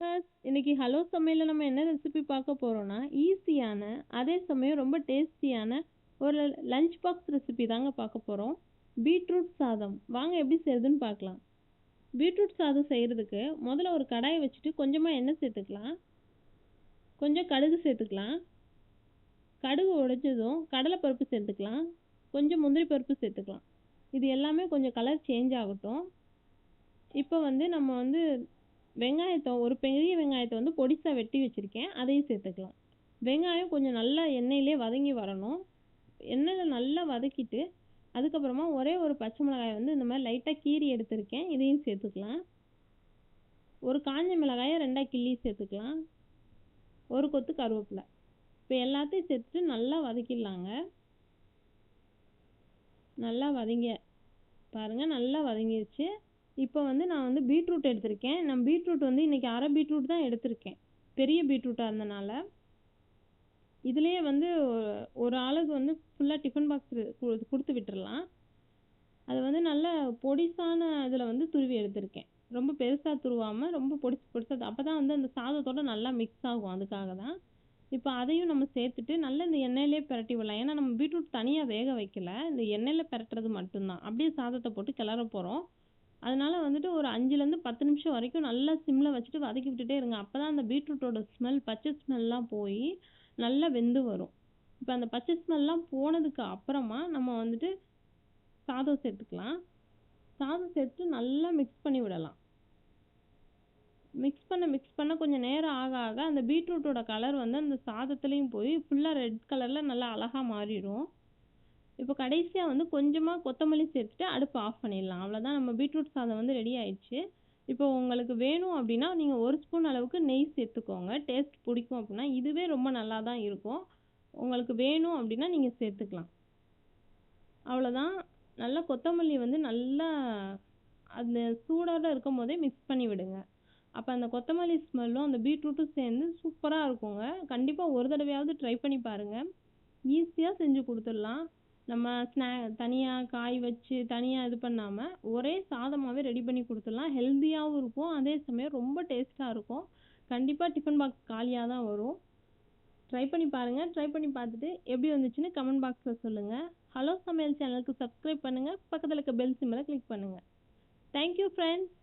இன்னைக்கு ஹலோ சமையலில் நம்ம என்ன ரெசிபி பார்க்க போகிறோம்னா ஈஸியான அதே சமயம் ரொம்ப டேஸ்டியான ஒரு லஞ்ச் பாக்ஸ் ரெசிபி தாங்க பார்க்க போகிறோம் பீட்ரூட் சாதம். வாங்க எப்படி செய்யுதுன்னு பார்க்கலாம். பீட்ரூட் சாதம் செய்கிறதுக்கு முதல்ல ஒரு கடாயை வச்சுட்டு கொஞ்சமாக எண்ணெய் சேர்த்துக்கலாம். கொஞ்சம் கடுகு சேர்த்துக்கலாம். கடுகு உடைச்சதும் கடலைப்பருப்பு சேர்த்துக்கலாம். கொஞ்சம் முந்திரி பருப்பு சேர்த்துக்கலாம். இது எல்லாமே கொஞ்சம் கலர் சேஞ்ச் ஆகட்டும். இப்போ வந்து நம்ம வந்து வெங்காயத்தை ஒரு பெரிய வெங்காயத்தை வந்து பொடிசாக வெட்டி வச்சுருக்கேன். அதையும் சேர்த்துக்கலாம். வெங்காயம் கொஞ்சம் நல்லா எண்ணெயிலே வதங்கி வரணும். எண்ணெயில் நல்லா வதக்கிட்டு அதுக்கப்புறமா ஒரே ஒரு பச்சை மிளகாயை வந்து இந்த மாதிரி லைட்டாக கீறி எடுத்திருக்கேன். இதையும் சேர்த்துக்கலாம். ஒரு காஞ்ச மிளகாயை ரெண்டாக கிள்ளி சேர்த்துக்கலாம். ஒரு கொத்து கருவேப்பிலை. இப்போ எல்லாத்தையும் சேர்த்துட்டு நல்லா வதக்கிடலாங்க. நல்லா வதங்க பாருங்கள் நல்லா வதங்கிருச்சு. இப்போ வந்து நான் வந்து பீட்ரூட் எடுத்திருக்கேன். நான் பீட்ரூட் வந்து இன்றைக்கி அரை பீட்ரூட் தான் எடுத்திருக்கேன். பெரிய பீட்ரூட்டாக இருந்தனால. இதுலேயே வந்து ஒரு ஆளுக்கு வந்து ஃபுல்லாக டிஃபன் பாக்ஸ் கொடுத்து விட்டுறலாம். அது வந்து நல்ல பொடிசான இதில் வந்து துருவி எடுத்திருக்கேன். ரொம்ப பெருசாக துருவாமல் ரொம்ப பொடிசு பொடிசாக அப்போ தான் வந்து அந்த சாதத்தோட நல்லா மிக்ஸ் ஆகும் அதுக்காக தான். இப்போ அதையும் நம்ம சேர்த்துட்டு நல்லா இந்த எண்ணெயிலே பிரட்டி விடலாம். ஏன்னா நம்ம பீட்ரூட் தனியாக வேக வைக்கல. இந்த எண்ணெயில் பிரட்டுறது மட்டும்தான். அப்படியே சாதத்தை போட்டு கிளற போகிறோம் அதனால் வந்துட்டு ஒரு அஞ்சுலேருந்து பத்து நிமிஷம் வரைக்கும் நல்லா சிம்மில் வச்சுட்டு வதக்கி விட்டுட்டே இருங்க. அப்போ தான் அந்த பீட்ரூட்டோட ஸ்மெல் பச்சை ஸ்மெல்லாம் போய் நல்லா வெந்து வரும். இப்போ அந்த பச்சை ஸ்மெல்லாம் போனதுக்கு அப்புறமா நம்ம வந்துட்டு சாதம் சேர்த்துக்கலாம். சாதம் சேர்த்து நல்லா மிக்ஸ் பண்ணி விடலாம். மிக்ஸ் பண்ண மிக்ஸ் பண்ண கொஞ்சம் நேரம் ஆக ஆக அந்த பீட்ரூட்டோட கலர் வந்து அந்த சாதத்துலேயும் போய் ஃபுல்லாக ரெட் கலரில் நல்லா அழகாக மாறிடும். இப்போ கடைசியாக வந்து கொஞ்சமாக கொத்தமல்லி சேர்த்துட்டு அடுப்பு ஆஃப் பண்ணிடலாம். அவ்வளோதான் நம்ம பீட்ரூட் சாதம் வந்து ரெடி ஆயிடுச்சு. இப்போ உங்களுக்கு வேணும் அப்படின்னா நீங்கள் ஒரு ஸ்பூன் அளவுக்கு நெய் சேர்த்துக்கோங்க. டேஸ்ட் பிடிக்கும் அப்படின்னா இதுவே ரொம்ப நல்லா தான் இருக்கும். உங்களுக்கு வேணும் அப்படின்னா நீங்கள் சேர்த்துக்கலாம். அவ்வளோதான் நல்லா கொத்தமல்லி வந்து நல்லா அந்த சூடோட இருக்கும் போதே மிக்ஸ் பண்ணி விடுங்க. அப்போ அந்த கொத்தமல்லி ஸ்மெல்லும் அந்த பீட்ரூட்டும் சேர்ந்து சூப்பராக இருக்குங்க. கண்டிப்பாக ஒரு தடவையாவது ட்ரை பண்ணி பாருங்கள் ஈஸியாக செஞ்சு கொடுத்துடலாம். நம்ம ஸ்நா தனியாக காய் வச்சு தனியாக இது பண்ணாமல் ஒரே சாதமாகவே ரெடி பண்ணி கொடுத்துடலாம். ஹெல்த்தியாகவும் இருக்கும். அதே சமயம் ரொம்ப டேஸ்ட்டாக இருக்கும். கண்டிப்பாக டிஃபன் பாக்ஸ் காலியாக தான் வரும். ட்ரை பண்ணி பாருங்கள் ட்ரை பண்ணி பார்த்துட்டு எப்படி வந்துச்சுன்னு கமெண்ட் பாக்ஸில் சொல்லுங்கள் ஹலோ சமையல் சேனலுக்கு சப்ஸ்கிரைப் பண்ணுங்கள் பக்கத்தில் இருக்க பெல் சிம்மில் கிளிக் பண்ணுங்கள் தேங்க்யூ ஃப்ரெண்ட்ஸ்